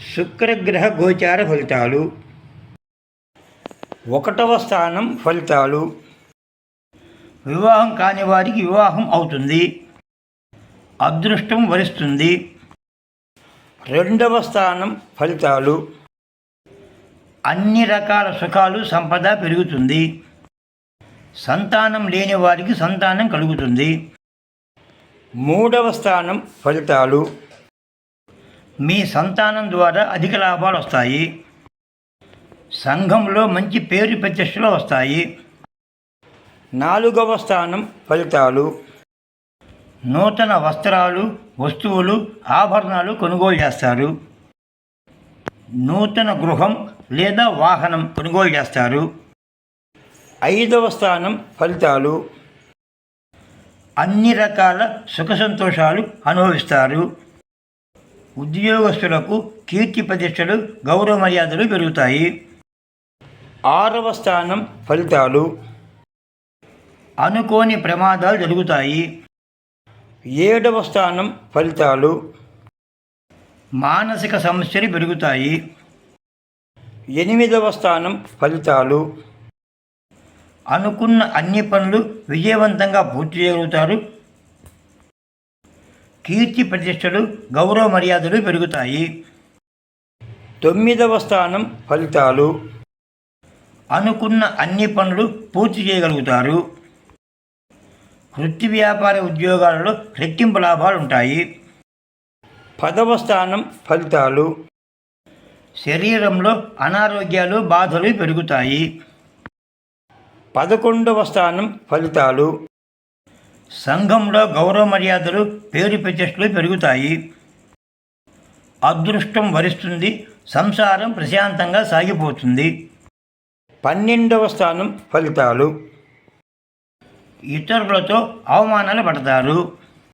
శుక్రగ్రహ గోచార ఫలితాలు. ఒకటవ స్థానం ఫలితాలు. వివాహం కాని వారికి వివాహం అవుతుంది. అదృష్టం వరిస్తుంది. రెండవ స్థానం ఫలితాలు. అన్ని రకాల సుఖాలు సంపద పెరుగుతుంది. సంతానం లేని వారికి సంతానం కలుగుతుంది. మూడవ స్థానం ఫలితాలు. మీ సంతానం ద్వారా అధిక లాభాలు వస్తాయి. సంఘంలో మంచి పేరు ప్రతిష్టలు వస్తాయి. నాలుగవ స్థానం ఫలితాలు. నూతన వస్త్రాలు వస్తువులు ఆభరణాలు కొనుగోలు చేస్తారు. నూతన గృహం లేదా వాహనం కొనుగోలు చేస్తారు. ఐదవ స్థానం ఫలితాలు. అన్ని రకాల సుఖ సంతోషాలు అనుభవిస్తారు. ఉద్యోగస్తులకు కీర్తి ప్రతిష్టలు గౌరవ మర్యాదలు పెరుగుతాయి. ఆరవ స్థానం ఫలితాలు. అనుకోని ప్రమాదాలు జరుగుతాయి. ఏడవ స్థానం ఫలితాలు. మానసిక సమస్యలు పెరుగుతాయి. ఎనిమిదవ స్థానం ఫలితాలు. అనుకున్న అన్ని పనులు విజయవంతంగా పూర్తి చేయగలుగుతారు. కీర్తి ప్రతిష్టలు గౌరవ మర్యాదలు పెరుగుతాయి. తొమ్మిదవ స్థానం ఫలితాలు. అనుకున్న అన్ని పనులు పూర్తి చేయగలుగుతారు. వృత్తి వ్యాపార ఉద్యోగాలలో రెట్టింపు లాభాలు ఉంటాయి. పదవ స్థానం ఫలితాలు. శరీరంలో అనారోగ్యాలు బాధలు పెరుగుతాయి. పదకొండవ స్థానం ఫలితాలు. సంఘంలో గౌరవ మర్యాదలు పేరు ప్రతిష్టలు పెరుగుతాయి. అదృష్టం వరిస్తుంది సంసారం ప్రశాంతంగా సాగిపోతుంది. పన్నెండవ స్థానం ఫలితాలు. ఇతరులతో అవమానాలు పడతారు.